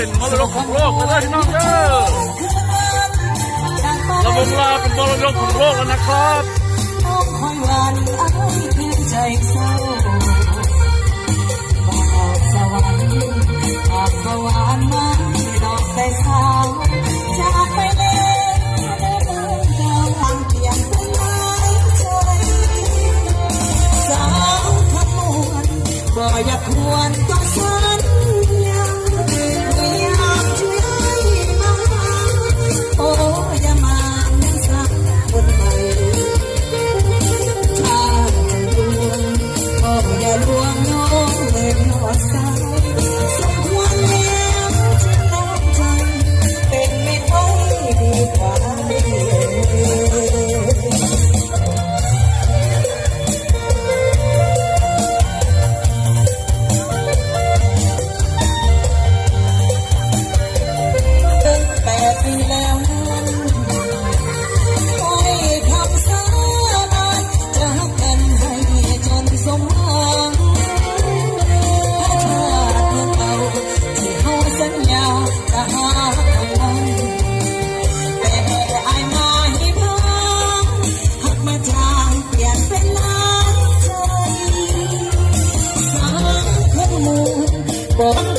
เป็นมรดกของโลกเลยพี่น้องเด้อระบงลาเป็นมรดกของโลกแล้วนะครับอยวันอ้ายคืนใจเศร้ากสวรรค์หากสวรรค์มาดอกแต่สาวจากไปแล้วเดินเดินทางเพียงต้า Bye.